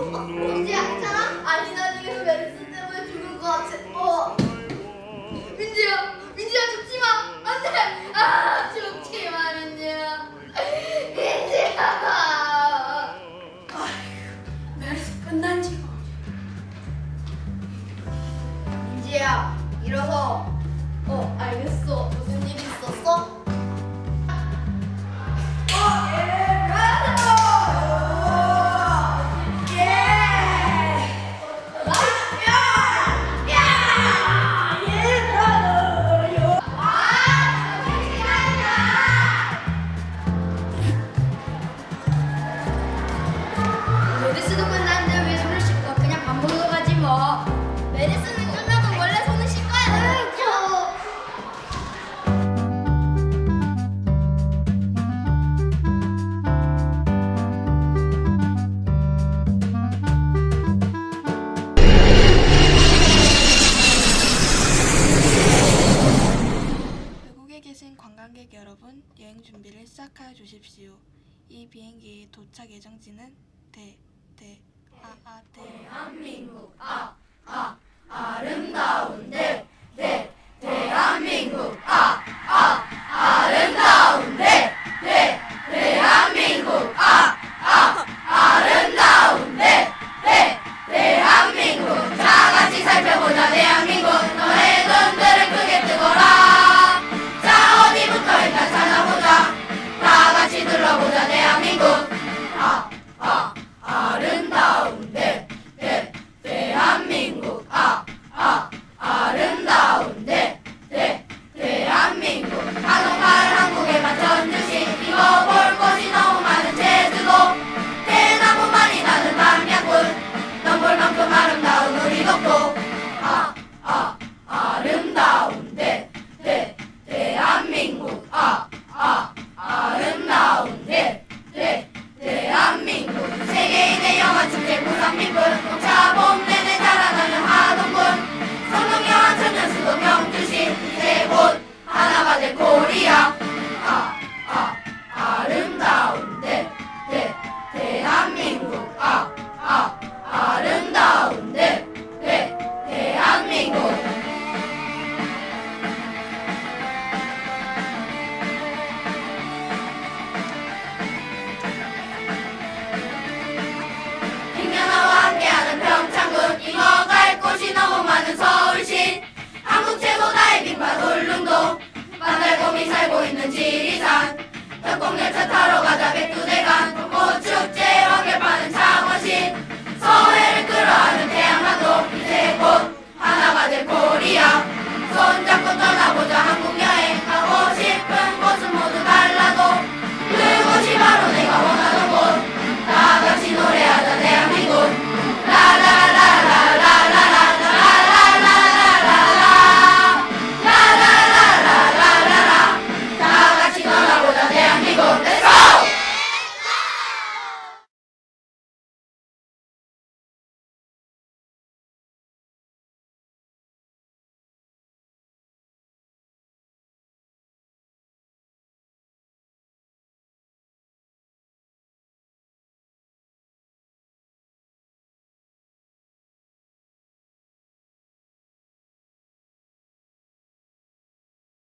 민지야 괜찮아? 아니 나중에 메르스 때문에 죽을 것 같아. 어. 민지야, 민지야 죽지 마. 안돼. 아 죽지 마 민지야. 민지야. 아휴, 메르스 끝난 지. 민지야 일어서. 어 알겠어. 모든 관광객 여러분, 여행 준비를 시작하여 주십시오. 이 비행기의 도착 예정지는 대, 대, 아, 아, 대. 대한민국 아, Stop!